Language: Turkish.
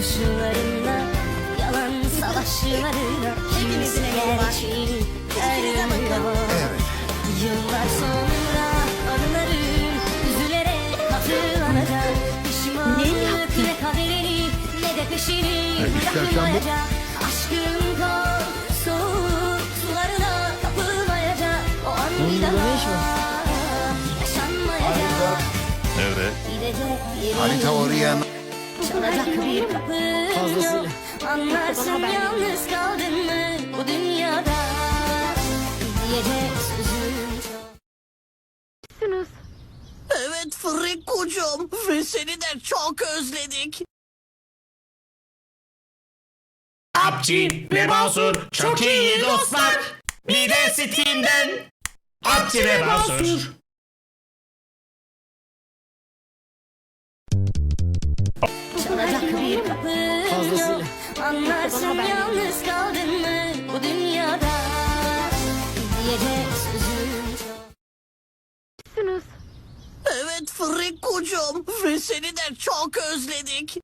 Bakışlarınla Yalan savaşlarına Hepimizin emeği var. gerçeği Hepinize bakın. görünüyor. Evet. Yıllar sonra anıların üzülerek hatırlanacak Pişmanlık ne kaderini ne de peşini bu- bırakmayacak Aşkın kor soğuk sularına kapılmayacak O an bir daha yaşanmayacak Evet. Harita oraya Çalacak bir kapın yok Anlarsın yalnız kaldın mı bu dünyada Diyecek sözüm çok Evet Friko'cum ve seni de çok özledik. Apçi ve Basur çok iyi dostlar. Bir de Steam'den Apçi ve Basur. Yok Anlarsın yalnız kaldın mı bu dünyada? Diyecek sözüm. Çok Evet Friko'cum ve seni de çok özledik.